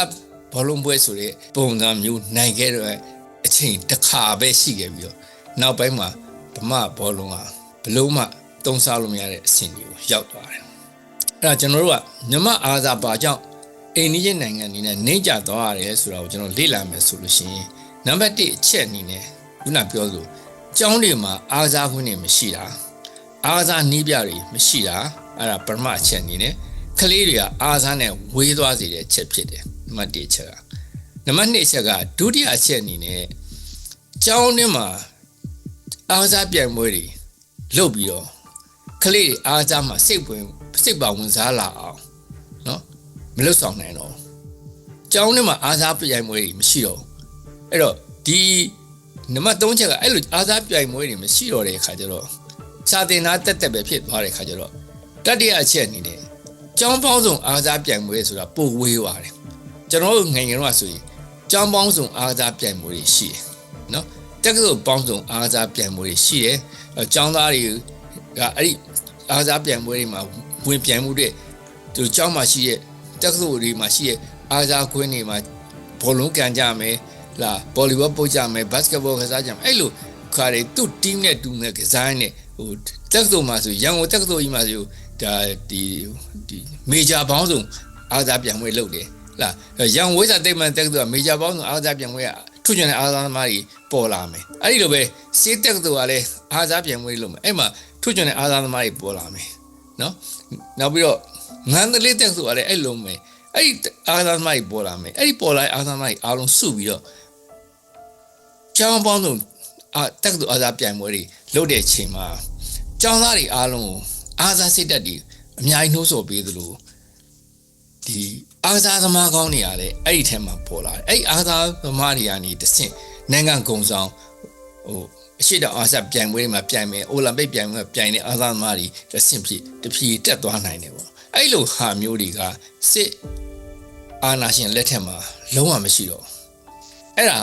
S1: ဘောလုံးပွဲဆိုတဲ့ပုံစံမျိုးနိုင်ခဲ့တဲ့အချိန်တစ်ခါပဲရှိခဲ့ပြီးတော့နောက်ပိုင်းမှာဗမာဘောလုံးကဘလုံးမှတုံးစားလို့မရတဲ့အဆင့်ကြီးကိုရောက်သွားတယ်။အဲ့ဒါကျွန်တော်တို့ကမြမအားသာပါကြောင့်အိန္ဒိယနိုင်ငံအနေနဲ့နှိမ့်ကြသွားရတယ်ဆိုတာကိုကျွန်တော်လေ့လာမယ်ဆိုလို့ရှိရင်နံပါတ်1အချက်အနေနဲ့ခုနပြောလို့ကျောင်းတွေမှာအားစားခွင့်တွေမရှိတာအားစားနည်းပြတွေမရှိတာအဲ့ဒါပရမအချက်အနေနဲ့ကလေးတွေကအားစားနဲ့ဝေးသွားစေတဲ့အချက်ဖြစ်တယ် နံပါတ်1အချက်ကနံပါတ်2အချက်ကဒုတိယအချက်အနေနဲ့ကျောင်းထဲမှာအားစားပြိုင်ပွဲတွေလုပ်ပြီးတော့ကလေးတွေအားစားမှာစိတ်ဝင်စိတ်ပါဝင်စားလာအောင်เนาะမလွတ်ဆောင်နိုင်တော့ကျောင်းထဲမှာအားစားပြိုင်ပွဲတွေမရှိတော့အဲ့တော့ဒီနံပါတ်3ချက်ကအဲ့လိုအားစားပြိုင်ပွဲတွေမရှိတော့တဲ့အခါကျတော့စာတင်သားတက်တက်ပဲဖြစ်သွားတဲ့အခါကျတော့တတိယအချက်အနေနဲ့ကျောင်းပေါင်းစုံအားစားပြိုင်ပွဲဆိုတာပိုဝေးသွားတယ် ကျွန်တော်တို့ငယ်ငယ်တော့ဆိုရင်ကျောင်းပေါင်းစုံအားစားပြိုင်ပွဲတွေရှိတယ်နော်တက္ကသိုလ်ပေါင်းစုံအားစားပြိုင်ပွဲတွေရှိတယ်အဲကျောင်းသားတွေကအဲ့ဒီအားစားပြိုင်ပွဲတွေမှာဝင်ပြိုင်မှုတဲ့သူကျောင်းမှာရှိတဲ့တက္ကသိုလ်တွေမှာရှိတဲ့အားစားခွင်းတွေမှာဘောလုံးကန်ကြမယ်လာဗော်လီဘောပုတ်ကြမယ်ဘတ်စကတ်ဘောကစားကြမယ်အဲ့လိုခါတွေသူ့ team နဲ့တူနဲ့ကစားနေဟိုတက္ကသိုလ်မှာဆိုရန်ကုန်တက္ကသိုလ်ကြီးမှာဆိုဒါဒီဒီမေဂျာဘောင်းဆောင်အားစားပြန်ပွဲလုပ်တယ် လာရန်ဝိဇ္ဇာတိတ်မှန်တက္ကသိုလ်ကမေဂျာဘောင်းဆောင်အားစားပြန်ပွဲကထုချွန်တဲ့အားစားသမားတွေပေါ်လာမယ်အဲ့ဒီလိုပဲစေးတက္ကသိုလ်ကလည်းအားစားပြန်ပွဲလုပ်မယ်အဲ့မှာထုချွန်တဲ့အားစားသမားတွေပေါ်လာမယ်နော်နောက်ပြီးတော့ငန်းတလေးတက္ကသိုလ်ကလည်းအဲ့လိုမယ်အဲ့ဒီအားစားသမားတွေပေါ်လာမယ်အဲ့ဒီပေါ်လာအားစားသမားတွေအားလုံးစုပြီးတော့ကျောင်းပေါင်းစုံအာတက္ကသိုလ်အားစားပြိုင်ပွဲတွေလုပ်တဲ့ချိန်မှာကျောင်းသားတွေအားလုံးကိုအားစားစိတ်တက်တွေအများကြီးနှိုးဆော်ပေးသလိုဒီ အားစားသမားကောင်းတွေအားလည်းအဲ့ဒီထဲမှာပေါ်လာတယ်အဲ့ဒီအားစားသမားတွေကနေတဆင့်နိုင်ငံကုံဆောင်ဟိုအရှိတောင်အားစားပြိုင်ပွဲတွေမှာပြိုင်မယ်အိုလံပစ်ပြိုင်ပွဲမှာပြိုင်တဲ့အားစားသမားတွေတဆင့်ဖြစ်တဖြည်းတက်သွားနိုင်တယ်ပေါ့အဲ့လိုဟာမျိုးတွေကစစ်အာနာရှင်လက်ထက်မှာလုံးဝမရှိတော့အဲ့ဒါ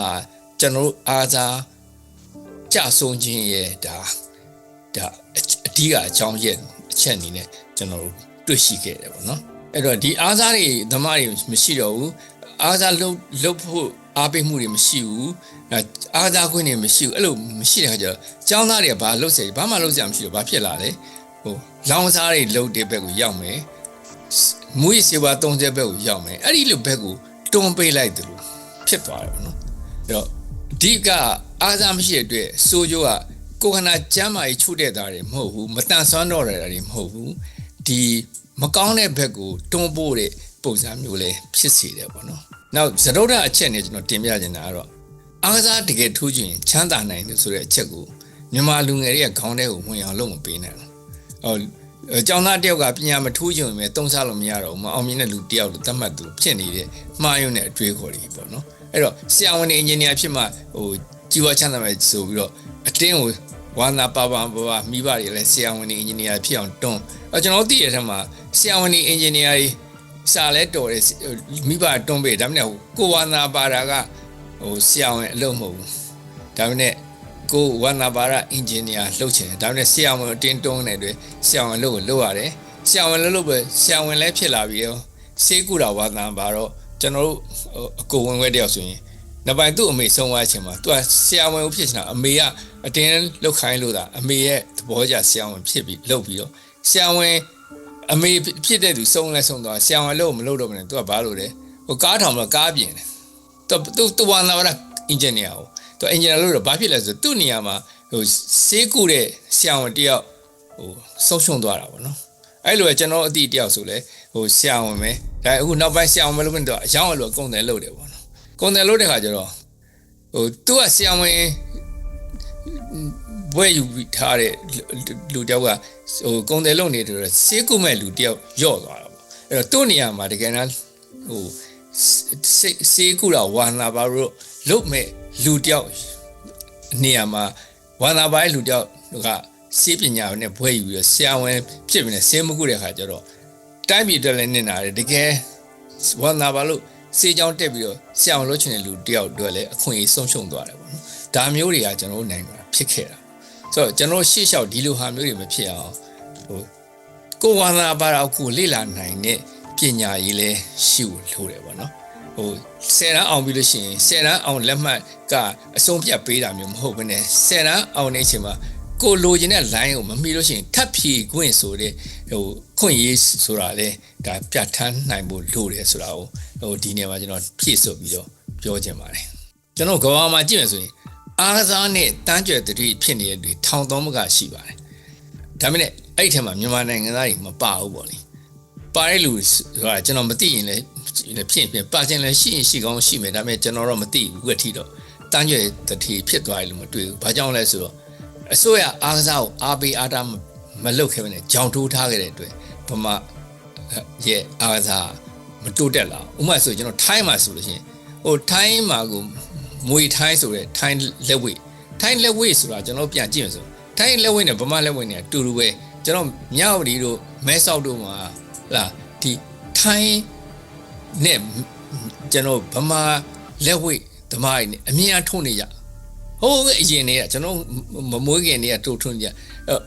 S1: ကျွန်တော်တို့အားစားကြဆုံးခြင်းရဲ့ဒါဒါအဓိကအကြောင်းရဲ့အချက်အနေနဲ့ကျွန်တော်တို့တွေ့ရှိခဲ့တယ်ပေါ့နော် အဲ့တော့ဒီအားစားတွေဓမ္မတွေမရှိတော့ဘူးအားစားလုံးလုံးဖို့အားပေးမှုတွေမရှိဘူးအားစားခွင့်တွေမရှိဘူးအဲ့လိုမရှိတဲ့ခါကျတော့ကျောင်းသားတွေကဘာလုပ်စေဘာမှလုပ်စရာမရှိတော့ဘာဖြစ်လာလဲဟိုလောင်စားတွေလုပ်တဲ့ဘက်ကိုရောက်မယ်မွေးစေပါ30ဘက်ကိုရောက်မယ်အဲ့ဒီလိုဘက်ကိုတွန်းပေးလိုက်တယ်လို့ဖြစ်သွားတယ်ပေါ့နော်အဲ့တော့အဓိကအားစားမရှိတဲ့အတွက်စိုးကျိုးကကိုခန္ဓာကျမ်းမာရေးချုပ်တဲ့သားတွေမဟုတ်ဘူးမတန်ဆွမ်းတော့တဲ့သားတွေမဟုတ်ဘူးဒီ မကောင်းတဲ့ဘက်ကိုတွန်းပို့တဲ့ပုံစံမျိုးလေးဖြစ်စေတယ်ပေါ့နော်နောက်သရုပ်ဓာတ်အချက်နဲ့ကျွန်တော်တင်ပြချင်တာကတော့အားစားတကယ်ထူးချင်ချမ်းသာနိုင်တယ်ဆိုတဲ့အချက်ကိုမြန်မာလူငယ်တွေကခေါင်းထဲကိုဝင်အောင်လုပ်မပေးနိုင်ဘူးဟိုကျောင်းသားတယောက်ကပညာမထူးချင်ပဲတုံးစားလို့မရတော့ဘူးမအောင်မြင်တဲ့လူတယောက်လို့သတ်မှတ်သူဖြစ်နေတဲ့မှားယွင်းတဲ့အတွေးခေါ်တွေပေါ့နော်အဲ့တော့ဆရာဝန်တွေအင်ဂျင်နီယာဖြစ်မှဟိုကြီးပွားချမ်းသာမယ်ဆိုပြီးတော့အတင်းကို ဝါနာပါပါပါပါမိဘတွေလည်းဆရာဝန်တွေအင်ဂျင်နီယာဖြစ်အောင်တွန်းအဲကျွန်တော်သိရတဲ့မှာဆရာဝန်တွေအင်ဂျင်နီယာတွေစာလဲတော်တယ်မိဘတွန်းပေးဒါမှမဟုတ်ကိုဝါနာပါတာကဟိုဆရာဝန်အလုပ်မဟုတ်ဘူးဒါမှမဟုတ်ကိုဝါနာဘာရအင်ဂျင်နီယာလှုပ်ချင်တယ်ဒါပေမဲ့ဆရာဝန်အတင်းတွန်းနေတဲ့အတွက်ဆရာဝန်လှုပ်ကိုလှုပ်ရတယ်ဆရာဝန်လှုပ်လို့ပဲဆရာဝန်လည်းဖြစ်လာပြီးရောစေးကူတာဝါနာဘာတော့ကျွန်တော်တို့အကိုဝင်ဝဲတယောက်ဆိုရင် နောက်ပိုင်းသူ့အမေဆုံးသွားချိန်မှာသူကဆရာဝန်ကိုဖြစ်ချင်တာအမေကအတင်းလှုပ်ခိုင်းလို့တာအမေရဲ့သဘောကျဆရာဝန်ဖြစ်ပြီးလှုပ်ပြီးတော့ဆရာဝန်အမေဖြစ်တဲ့သူဆုံးလဲဆုံးသွားဆရာဝန်လှုပ်မလှုပ်တော့မနဲ့သူကဘာလို့လဲဟိုကားထောင်တော့ကားပြင်တယ်သူသူသူဝါနာဘာရအင်ဂျင်နီယာကိုသူအင်ဂျင်နီယာလို့တော့ဘာဖြစ်လဲဆိုသူ့နေရာမှာဟိုစေးကူတဲ့ဆရာဝန်တယောက်ဟိုဆုံးရှုံးသွားတာပေါ့နော်အဲ့လိုပဲကျွန်တော်အတိတယောက်ဆိုလဲဟိုဆရာဝန်ပဲဒါအခုနောက်ပိုင်းဆရာဝန်မလို့မတော့အယောင်းအလိုကုန်တယ်လို့တယ်ပေါ့နော် ကုန်တယ်လို့တဲ့ခါကျတော့ဟိုသူကဆရာဝန်ဘွဲယူထားတဲ့လူတယောက်ကဟိုကုန်တယ်လို့နေတယ်စေးကူမဲ့လူတယောက်ယော့သွားတာပေါ့အဲ့တော့သူ့နေရာမှာတကယ်တမ်းဟိုစေးစေးကူတာဝါနာဘာလို့လုတ်မဲ့လူတယောက်နေရာမှာဝါနာဘာရဲ့လူတယောက်ကစေးပညာနဲ့ဘွဲယူပြီးတော့ဆရာဝန်ဖြစ်ပြီးနေစေးမကူတဲ့ခါကျတော့တိုင်းပြည်တက်လည်းနေတာတယ်တကယ်ဝါနာဘာလို့ စေးကြောင်းတက်ပြီးတော့ဆရာဝန်လုပ်ချင်တဲ့လူတယောက်အတွက်လည်းအခွင့်အရေးဆုံးရှုံးသွားတယ်ပေါ့နော်ဒါမျိုးတွေကကျွန်တော်တို့နိုင်ငံမှာဖြစ်ခဲ့တာဆိုတော့ကျွန်တော်ရှေ့လျှောက်ဒီလိုဟာမျိုးတွေမဖြစ်အောင်ဟိုကိုဝါနာဘာတော့ကိုလေ့လာနိုင်တဲ့ပညာရေးလဲရှိဖို့လိုတယ်ပေါ့နော်ဟိုဆယ်တန်းအောင်ပြီးလို့ရှိရင်ဆယ်တန်းအောင်လက်မှတ်ကအဆုံးဖြတ်ပေးတာမျိုးမဟုတ်ဘဲနဲ့ဆယ်တန်းအောင်နေချိန်မှာ ကိုလိုချင်တဲ့ line ကိုမမီလို့ရှိရင်ထပ်ဖြည့်ခွင့်ဆိုတဲ့ဟိုခွင့်ရေးဆိုတာလေဒါပြဋ္ဌာန်းနိုင်ဖို့လိုတယ်ဆိုတာကိုဟိုဒီနေရာမှာကျွန်တော်ဖြည့်ဆိုပြီးတော့ပြောချင်ပါတယ်ကျွန်တော်ကဘာမှာကြည့်မယ်ဆိုရင်အားကစားနဲ့တန်းကြွယ်တတိဖြစ်နေတဲ့တွေထောင်သုံးမကရှိပါတယ်ဒါပေမဲ့အဲ့ဒီထဲမှာမြန်မာနိုင်ငံသားတွေမပါဘူးပေါ့လေပါတဲ့လူဆိုတာကျွန်တော်မသိရင်လည်းဖြစ်ဖြစ်ပါခြင်းလည်းရှိရင်ရှိကောင်းရှိမယ်ဒါပေမဲ့ကျွန်တော်တော့မသိဘူးကတိတော့တန်းကြွယ်တတိဖြစ်သွားတယ်လို့မတွေ့ဘူးဘာကြောင့်လဲဆိုတော့ အစိုးရအားကစားကိုအားပေးအားတာမလုပ်ခဲ့ဘဲနဲ့ကြောင်ထိုးထားခဲ့တဲ့အတွက်ဗမာရဲ့အားကစားမတိုးတက်လာဥပမာဆိုကျွန်တော်ထိုင်းမှာဆိုလို့ရှိရင်ဟိုထိုင်းမှာကိုမွေထိုင်းဆိုတဲ့ထိုင်းလက်ဝိတ်ထိုင်းလက်ဝိတ်ဆိုတာကျွန်တော်ပြန်ကြည့်မယ်ဆိုထိုင်းလက်ဝိတ်နဲ့ဗမာလက်ဝိတ်နဲ့အတူတူပဲကျွန်တော်မြောက်ဒီတို့မဲဆောက်တို့မှာလာဒီထိုင်းနဲ့ကျွန်တော်ဗမာလက်ဝိတ်ဓမ္မတွေနဲ့အမြင်အထုံးနေကြ ဟိုးအရင်နေကကျွန်တော်မမွေးခင်နေကတူထွန်းကြ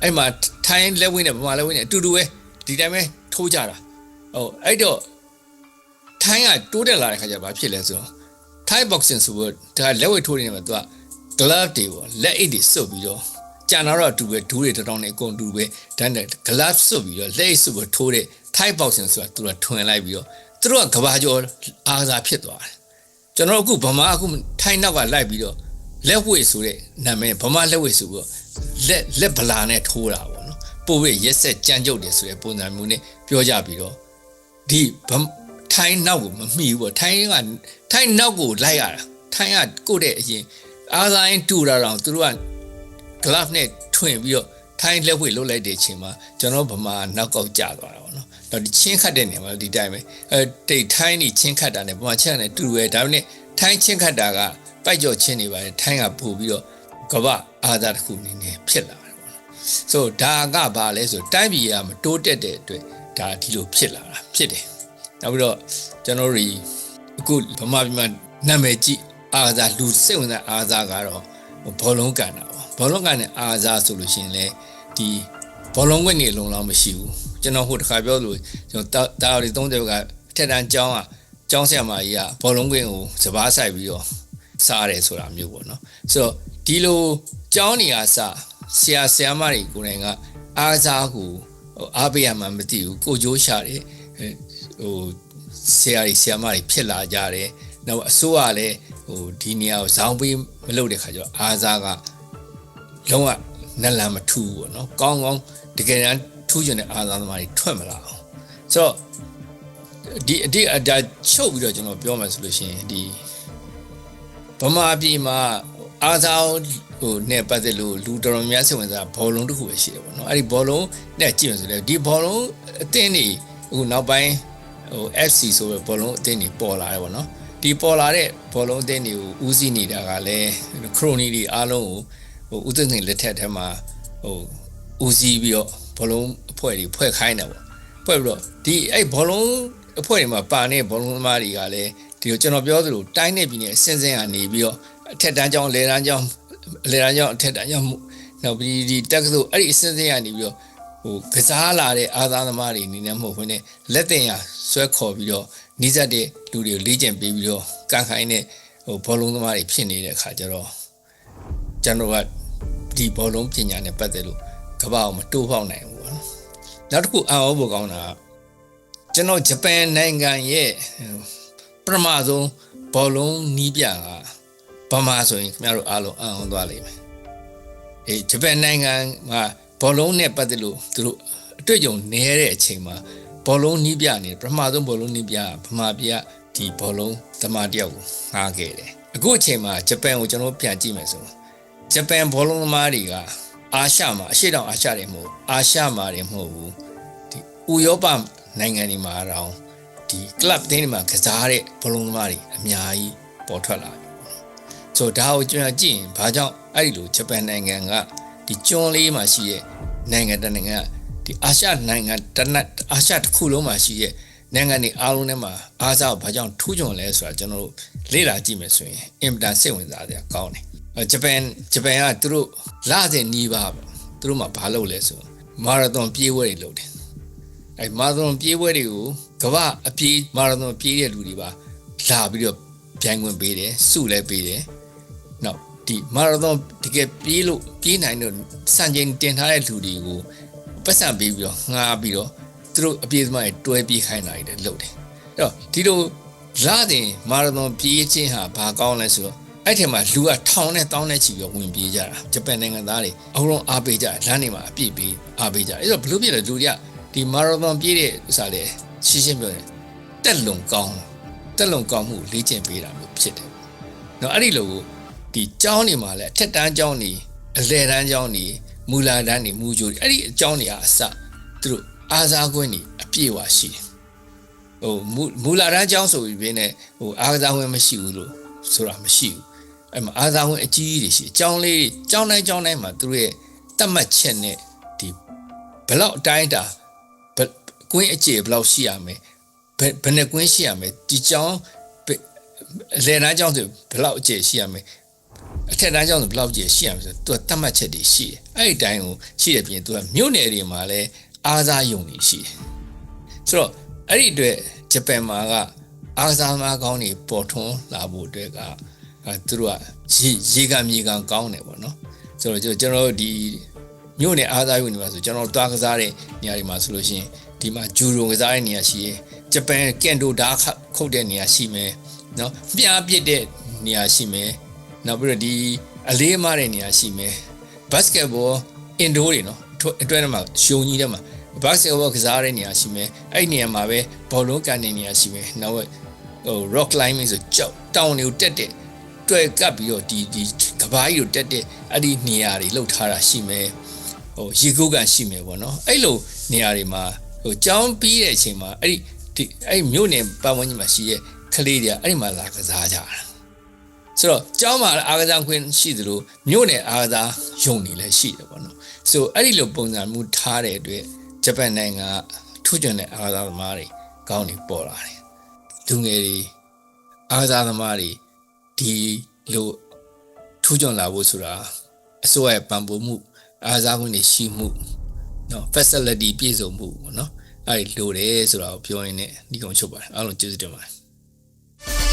S1: အဲ့မှာထိုင်းလက်ဝိတ်နဲ့ဗမာလက်ဝိတ်နဲ့အတူတူပဲဒီတိုင်းပဲထိုးကြတာဟိုအဲ့တော့ထိုင်းကတိုးတက်လာတဲ့ခါကျဘာဖြစ်လဲဆိုတော့ Thai boxing ဆိုတော့ဒါလက်ဝဲထိုးနေမှာသူက glove တွေပေါ့လက်အိတ်တွေစွပ်ပြီးတော့ကြံတော့အတူပဲဒူးတွေတောင်းနေအကုန်တူပဲဒါနဲ့ glove စွပ်ပြီးတော့လက်အိတ်စွပ်ပြီးထိုးတဲ့ Thai boxing ဆိုတာသူကထွင်လိုက်ပြီးတော့သူတို့ကကဘာကျော်အားစားဖြစ်သွားတယ်ကျွန်တော်အခုဗမာအခုထိုင်းနောက်ကလိုက်ပြီးတော့ လက်ဝဲဆိုတဲ့နာမည်ဗမာလက်ဝဲဆိုပြီးတော့လက်လက်ဗလာနဲ့ထိုးတာပေါ့နော်ပို့ပြီးရက်ဆက်ကြမ်းကြုတ်တယ်ဆိုတဲ့ပုံစံမျိုးနဲ့ပြောကြပြီးတော့ဒီထိုင်းနောက်ကိုမမှီဘူးပေါ့ထိုင်းကထိုင်းနောက်ကိုလိုက်ရတာထိုင်းကကိုယ့်တဲ့အရင်အားစားရင်တူတာတော့သူတို့က glove နဲ့ထွင်ပြီးတော့ထိုင်းလက်ဝှေ့လုတ်လိုက်တဲ့အချိန်မှာကျွန်တော်ဗမာနောက်ကောက်ကျသွားတာပေါ့နော်။တော့ဒီချင်းခတ်တဲ့နေရာမှာဒီတိုင်းပဲအဲတိတ်ထိုင်းนี่ချင်းခတ်တာနဲ့ဗမာချင်းနဲ့တူတယ်ဒါပေမဲ့ထိုင်းချင်းခတ်တာက ပိုက်ကြော်ချင်းနေပါတယ်ထိုင်းကပို့ပြီးတော့ကမ္ဘာအာသာတစ်ခုအနေနဲ့ဖြစ်လာတယ်ပေါ့နော်။ဆိုဒါကဘာလဲဆိုတိုင်းပြည်ကမတိုးတက်တဲ့အတွက်ဒါဒီလိုဖြစ်လာတာဖြစ်တယ်။နောက်ပြီးတော့ကျွန်တော်တို့အခုဗမာပြည်မှာနာမည်ကြီးအာသာလူစိတ်ဝင်စားအာသာကတော့ဘောလုံးကန်တာပေါ့ဘောလုံးကန်တဲ့အာသာဆိုလို့ရှိရင်လေဒီဘောလုံးခွင့်နေလုံလောက်မရှိဘူးကျွန်တော်ဟိုတစ်ခါပြောလို့ကျွန်တော်တာရီ30ကအထက်တန်းကျောင်းကကျောင်းဆရာမကြီးကဘောလုံးခွင့်ကိုစပားဆိုင်ပြီးတော့ စားတယ်ဆိုတာမျိုးပေါ့နော်ဆိုတော့ဒီလိုကျောင်းနေရာစဆရာဆရာမတွေကိုယ်တိုင်ကအားစားကိုအားပေးရမှမသိဘူးကိုကြိုးရှာတယ်ဟိုဆရာကြီးဆရာမတွေဖြစ်လာကြတယ်။နောက်အစိုးရလည်းဟိုဒီနေရာကိုဇောင်းပေးမလုပ်တဲ့ခါကျတော့အားစားကလုံးဝနက်လန်မထူဘူးပေါ့နော်။ကောင်းကောင်းတကယ်တမ်းထူးကျင်တဲ့အားစားသမားတွေထွက်မလာအောင်။ဆိုတော့ဒီအတိအဒါချုပ်ပြီးတော့ကျွန်တော်ပြောမှဆိုလို့ရှိရင်ဒီ ဗမာပြည်မှာအားစားဟိုနဲ့ပတ်သက်လို့လူတော်တော်များစိတ်ဝင်စားဘောလုံးတစ်ခုပဲရှိတယ်ပေါ့နော်။အဲ့ဒီဘောလုံးနဲ့ကြည့်မှဆိုလေဒီဘောလုံးအသင်းတွေအခုနောက်ပိုင်းဟို FC ဆိုတဲ့ဘောလုံးအသင်းတွေပေါ်လာတယ်ပေါ့နော်ဒီပေါ်လာတဲ့ဘောလုံးအသင်းတွေကိုဦးစီးနေတာကလည်းခရိုနီတွေအားလုံးကိုဟိုဦးသိန်းစိန်လက်ထက်ထဲမှာဟိုဦးစီးပြီးတော့ဘောလုံးအဖွဲ့တွေဖွဲ့ခိုင်းတယ်ပေါ့ဖွဲ့ပြီးတော့ဒီအဲ့ဘောလုံးအဖွဲ့တွေမှာပါနေတဲ့ဘောလုံးသမားတွေကလည်း ဒီကိုကျွန်တော်ပြောသလိုတိုင်းနေပြည်နယ်အစင်းစင်းကနေပြီးတော့အထက်တန်းကျောင်းလေတန်းကျောင်းအလေတန်းကြောင့်အထက်တန်းကြောင့်မှုနောက်ပြီးဒီတက္ကသိုလ်အဲ့ဒီအစစ်အစစ်ကနေပြီးတော့ဟိုကစားလာတဲ့အာသာသမားတွေအနေနဲ့မဟုတ်ဘဲနဲ့လက်တင်ရဆွဲခေါ်ပြီးတော့နီးစပ်တဲ့လူတွေကိုလေ့ကျင့်ပေးပြီးတော့ကန်ခိုင်းတဲ့ဟိုဘောလုံးသမားတွေဖြစ်နေတဲ့အခါကျတော့ကျွန်တော်ကဒီဘောလုံးပညာနဲ့ပတ်သက်လို့ကမ္ဘာကိုမတိုးပေါက်နိုင်ဘူးပေါ့နော်နောက်တစ်ခုအံ့ဩဖို့ကောင်းတာကကျွန်တော်ဂျပန်နိုင်ငံရဲ့ ပထမဆုံးဘောလုံးနီးပြကဗမာဆိုရင်ခင်ဗျားတို့အားလုံးအံ့ဩသွားလိမ့်မယ်အေးဂျပန်နိုင်ငံမှာဘောလုံးနဲ့ပတ်သက်လို့သူတို့အတွေ့အကြုံနည်းတဲ့အချိန်မှာဘောလုံးနီးပြနေပထမဆုံးဘောလုံးနီးပြဗမာပြည်ကဒီဘောလုံးသမားတယောက်ကိုငှားခဲ့တယ်အခုအချိန်မှာဂျပန်ကိုကျွန်တော်ပြန်ကြည့်မယ်ဆိုဂျပန်ဘောလုံးသမားတွေကအာရှမှာအရှေ့တောင်အာရှတွေမဟုတ်အာရှမှာတွေမဟုတ်ဘူးဒီဥရောပနိုင်ငံတွေမှာတောင် ဒီ club တင်းတွေမှာကစားတဲ့ဘောလုံးသမားတွေအများကြီးပေါ်ထွက်လာတယ်ဆိုတော့ဒါကိုကျွန်တော်ကြည့်ရင်ဘာကြောင့်အဲ့ဒီလိုဂျပန်နိုင်ငံကဒီကျွန်းလေးမှာရှိတဲ့နိုင်ငံတစ်နိုင်ငံကဒီအာရှနိုင်ငံတစ်နက်အာရှတစ်ခုလုံးမှာရှိတဲ့နိုင်ငံတွေအားလုံးထဲမှာအားစားဘာကြောင့်ထူးချွန်လဲဆိုတာကျွန်တော်တို့လေ့လာကြည့်မယ်ဆိုရင်အင်တာစိတ်ဝင်စားစရာကောင်းတယ်အဲဂျပန်ဂျပန်ကသူတို့လစဉ်နီးပါပဲသူတို့မှာဘာလုပ်လဲဆိုမာရသွန်ပြေးပွဲတွေလုပ်တယ် အဲမာရသွန်ပြေးပွဲတွေကိုကမ္ဘာအပြေးမာရသွန်ပြေးတဲ့လူတွေပါလာပြီးတော့ပြိုင်ခွင့်ပေးတယ်စုလည်းပေးတယ်နောက်ဒီမာရသွန်တကယ်ပြေးလို့ပြေးနိုင်လို့စံချိန်တင်ထားတဲ့လူတွေကိုပတ်စံပေးပြီးတော့ငှားပြီးတော့သူတို့အပြေးသမားတွေတွဲပြေးခိုင်းတာတွေလုပ်တယ်အဲ့တော့ဒီလိုလာတင်မာရသွန်ပြေးခြင်းဟာဘာကောင်းလဲဆိုတော့အဲ့ထက်မှာလူကထောင်နဲ့တောင်းနဲ့ချီပြီးဝင်ပြေးကြတာဂျပန်နိုင်ငံသားတွေအကုန်လုံးအားပေးကြတယ်လမ်းတွေမှာအပြည့်ပေးအားပေးကြတယ်အဲ့တော့ဘလို့ပြည့်လဲလူတွေက ဒီမာရသွန်ပြေးတဲ့ဥစားလေရှင်းရှင်းပြောတယ်တက်လုံကောင်းတက်လုံကောင်းမှုလေ့ကျင့်ပေးတာမျိုးဖြစ်တယ်နော်အဲ့ဒီလိုကိုဒီကျောင်းတွေမှာလည်းအထက်တန်းကျောင်းတွေအလယ်တန်းကျောင်းတွေမူလာတန်းတွေမူဂျိုတွေအဲ့ဒီအကျောင်းတွေကအစသူတို့အားစားခွင့်တွေအပြည့်အဝရှိတယ်ဟိုမူလာတန်းကျောင်းဆိုပြီးပြင်းနေဟိုအားကစားခွင့်မရှိဘူးလို့ဆိုတာမရှိဘူးအဲ့မှာအားစားခွင့်အကြီးကြီးတွေရှိအကြောင်းလေးကြောင်းတိုင်းကြောင်းတိုင်းမှာသူတို့ရဲ့တတ်မှတ်ချက်နဲ့ဒီဘလောက်အတိုင်းတာ ကွင်းအခြေဘလောက်ရှိရမယ်ဘယ်ဘယ်နှကွင်းရှိရမယ်ဒီကြောင်းအလယ်တန်းကြောင်းဆိုဘလောက်အခြေရှိရမယ်အထက်တန်းကြောင်းဆိုဘလောက်အခြေရှိရမယ်ဆိုသူကတတ်မှတ်ချက်တွေရှိတယ်အဲ့ဒီတိုင်းကိုရှိတဲ့ပြင်သူကမြို့နယ်တွေမှာလည်းအားစားယုံတွေရှိတယ်ဆိုတော့အဲ့ဒီအတွက်ဂျပန်မှာကအားစားမကောင်းတွေပေါ်ထွန်းလာဖို့အတွက်ကအဲသူတို့ကရေရေကမြေကကောင်းတယ်ပေါ့နော်ဆိုတော့ကျွန်တော်တို့ဒီမြို့နယ်အားစားရုံတွေမှာဆိုကျွန်တော်တွားကစားတဲ့နေရာတွေမှာဆိုလို့ရှိရင် ဒီမှာဂျူရိုကစားတဲ့နေရာရှိရင်ဂျပန်ကင်တိုဓာခုတ်တဲ့နေရာရှိမယ်နော်ပြားပစ်တဲ့နေရာရှိမယ်နောက်ပြီးတော့ဒီအလေးမတဲ့နေရာရှိမယ်ဘတ်စကတ်ဘောအင်ဒိုတွေနော်အတွဲထဲမှာရှုံကြီးထဲမှာဘတ်စကတ်ဘောကစားတဲ့နေရာရှိမယ်အဲ့ဒီနေရာမှာပဲဘောလုံးကန်တဲ့နေရာရှိမယ်နောက်ဟို rock climbing ဆိုကြောက်တောင်တွေကိုတက်တဲ့တွဲကပ်ပြီးတော့ဒီဒီကဘာကြီးကိုတက်တဲ့အဲ့ဒီနေရာတွေလှုပ်ထားတာရှိမယ်ဟိုရေကုတ်ကန်ရှိမယ်ပေါ့နော်အဲ့လိုနေရာတွေမှာ ဟိုကြောင်းပြီးတဲ့အချိန်မှာအဲ့ဒီဒီအဲ့မြို့နယ်ပတ်ဝန်းကျင်မှာရှိရဲ့ကလေးတွေကအဲ့ဒီမှာလာကစားကြတာဆိုတော့ကျောင်းမှာအားကစားခွင့်ရှိသလိုမြို့နယ်အားကစားယုံနေလည်းရှိတယ်ပေါ့နော်ဆိုအဲ့ဒီလိုပုံစံမျိုးထားတဲ့အတွက်ဂျပန်နိုင်ငံကထူးချွန်တဲ့အားကစားသမားတွေကောင်းနေပေါ်လာတယ်လူငယ်တွေအားကစားသမားတွေဒီလိုထူးချွန်လာဖို့ဆိုတာအစိုးရပံ့ပိုးမှုအားကစားခွင့်တွေရှိမှု နော် facility ပြည့်စုံမှုပေါ့နော်အဲ့ဒီလိုတယ်ဆိုတာကိုပြောရင်းနဲ့ဒီကောင်ချုပ်ပါတယ်အားလုံးကျေးဇူးတင်ပါတယ်